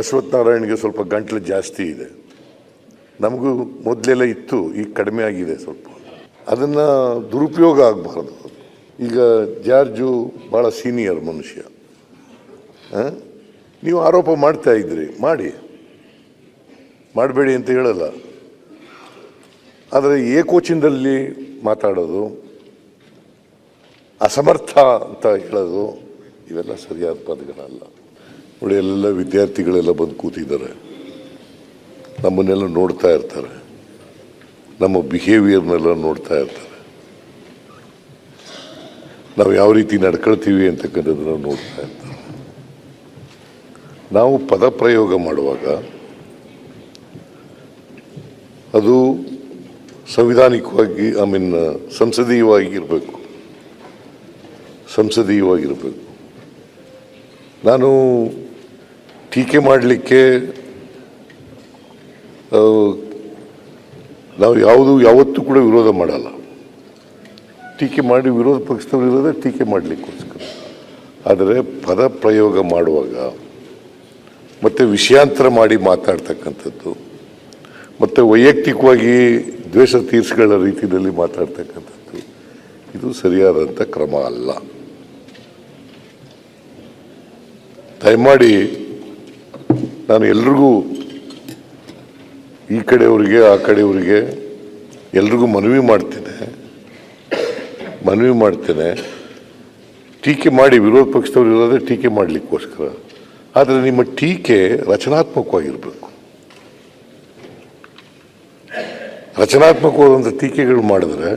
ಅಶ್ವಥ್ ನಾರಾಯಣ್ಗೆ ಸ್ವಲ್ಪ ಗಂಟ್ಲು ಜಾಸ್ತಿ ಇದೆ. ನಮಗೂ ಮೊದಲೆಲ್ಲ ಇತ್ತು, ಈಗ ಕಡಿಮೆ ಆಗಿದೆ ಸ್ವಲ್ಪ. ಅದನ್ನು ದುರುಪಯೋಗ ಆಗಬಾರ್ದು. ಈಗ ಜಾರ್ಜು ಭಾಳ ಸೀನಿಯರ್ ಮನುಷ್ಯ? ನೀವು ಆರೋಪ ಮಾಡ್ತಾ ಇದ್ರಿ, ಮಾಡಿ. ಮಾಡಬೇಡಿ ಅಂತ ಹೇಳಲ್ಲ. ಆದರೆ ಏಕೋಚಿಂದಲ್ಲಿ ಮಾತಾಡೋದು, ಅಸಮರ್ಥ ಅಂತ ಹೇಳೋದು, ಇವೆಲ್ಲ ಸರಿಯಾದ ಪದಗಳಲ್ಲ. ನೋಡಿ ಅಲ್ಲೆಲ್ಲ ವಿದ್ಯಾರ್ಥಿಗಳೆಲ್ಲ ಬಂದು ಕೂತಿದ್ದಾರೆ. ನಮ್ಮನ್ನೆಲ್ಲ ನೋಡ್ತಾ ಇರ್ತಾರೆ. ನಮ್ಮ ಬಿಹೇವಿಯರ್ನೆಲ್ಲ ನೋಡ್ತಾ ಇರ್ತಾರೆ. ನಾವು ಯಾವ ರೀತಿ ನಡ್ಕೊಳ್ತೀವಿ ಅಂತಕ್ಕಂಥದ್ದನ್ನು ನೋಡ್ತಾ ಇರ್ತಾರೆ. ನಾವು ಪದ ಪ್ರಯೋಗ ಮಾಡುವಾಗ ಅದು ಸಂವಿಧಾನಿಕವಾಗಿ ಐ ಮೀನ್ ಸಂಸದೀಯವಾಗಿ ಇರಬೇಕು ಸಂಸದೀಯವಾಗಿರಬೇಕು. ನಾನು ಟೀಕೆ ಮಾಡಲಿಕ್ಕೆ ನಾವು ಯಾವುದು ಯಾವತ್ತೂ ಕೂಡ ವಿರೋಧ ಮಾಡಲ್ಲ. ಟೀಕೆ ಮಾಡಿ ವಿರೋಧ ಪಕ್ಷದವರು ಇರೋದೇ ಟೀಕೆ ಮಾಡಲಿಕ್ಕೋಸ್ಕರ. ಆದರೆ ಪದ ಪ್ರಯೋಗ ಮಾಡುವಾಗ ಮತ್ತು ವಿಷಯಾಂತರ ಮಾಡಿ ಮಾತಾಡ್ತಕ್ಕಂಥದ್ದು, ಮತ್ತು ವೈಯಕ್ತಿಕವಾಗಿ ದ್ವೇಷ ತೀರ್ಸ್ಗಳ ರೀತಿಯಲ್ಲಿ ಮಾತಾಡ್ತಕ್ಕಂಥದ್ದು, ಇದು ಸರಿಯಾದಂಥ ಕ್ರಮ ಅಲ್ಲ. ದಯಮಾಡಿ ನಾನು ಎಲ್ರಿಗೂ ಈ ಕಡೆಯವರಿಗೆ, ಆ ಕಡೆಯವರಿಗೆ ಎಲ್ರಿಗೂ ಮನವಿ ಮಾಡ್ತೇನೆ ಮನವಿ ಮಾಡ್ತೇನೆ. ಟೀಕೆ ಮಾಡಿ, ವಿರೋಧ ಪಕ್ಷದವರು ಇರೋದೇ ಟೀಕೆ ಮಾಡಲಿಕ್ಕೋಸ್ಕರ. ಆದರೆ ನಿಮ್ಮ ಟೀಕೆ ರಚನಾತ್ಮಕವಾಗಿರಬೇಕು. ರಚನಾತ್ಮಕವಾದಂಥ ಟೀಕೆಗಳು ಮಾಡಿದ್ರೆ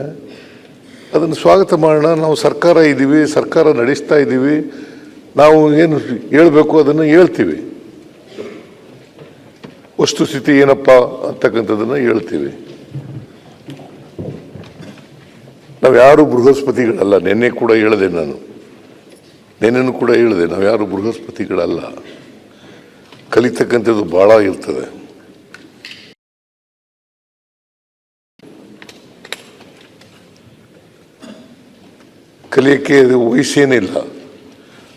ಅದನ್ನು ಸ್ವಾಗತ ಮಾಡೋಣ. ನಾವು ಸರ್ಕಾರ ಇದ್ದೀವಿ, ಸರ್ಕಾರ ನಡೆಸ್ತಾ ಇದ್ದೀವಿ. ನಾವು ಏನು ಹೇಳಬೇಕು ಅದನ್ನು ಹೇಳ್ತೀವಿ. ವಸ್ತುಸ್ಥಿತಿ ಏನಪ್ಪ ಅಂತಕ್ಕಂಥದ್ದನ್ನು ಹೇಳ್ತೀವಿ. ನಾವು ಯಾರು ಬೃಹಸ್ಪತಿಗಳಲ್ಲ, ನಿನ್ನೆ ಕೂಡ ಹೇಳಿದೆ ನಾನು. ನಿನ್ನೆನೂ ಕೂಡ ಹೇಳಿದೆ, ನಾವು ಯಾರು ಬೃಹಸ್ಪತಿಗಳಲ್ಲ. ಕಲಿತಕ್ಕಂಥದ್ದು ಭಾಳ ಇರ್ತದೆ. ಕಲಿಯೋಕ್ಕೆ ಅದು ವಯಸ್ಸೇನಿಲ್ಲ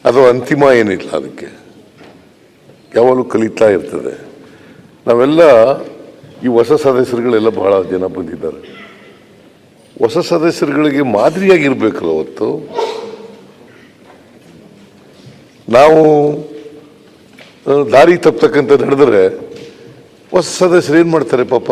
ಅದು ಅಂತಿಮ ಏನಿಲ್ಲ ಅದಕ್ಕೆ. ಯಾವಾಗಲೂ ಕಲಿತಾ ಇರ್ತದೆ. ನಾವೆಲ್ಲ ಈ ಹೊಸ ಸದಸ್ಯರುಗಳೆಲ್ಲ ಬಹಳ ಜನ ಬಂದಿದ್ದಾರೆ. ಹೊಸ ಸದಸ್ಯರುಗಳಿಗೆ ಮಾದರಿಯಾಗಿರ್ಬೇಕಲ್ಲ ಅವತ್ತು ನಾವು, ದಾರಿ ತಪ್ಪತಕ್ಕಂಥ ನಡೆದರೆ ಹೊಸ ಸದಸ್ಯರು ಏನು ಮಾಡ್ತಾರೆ ಪಾಪ?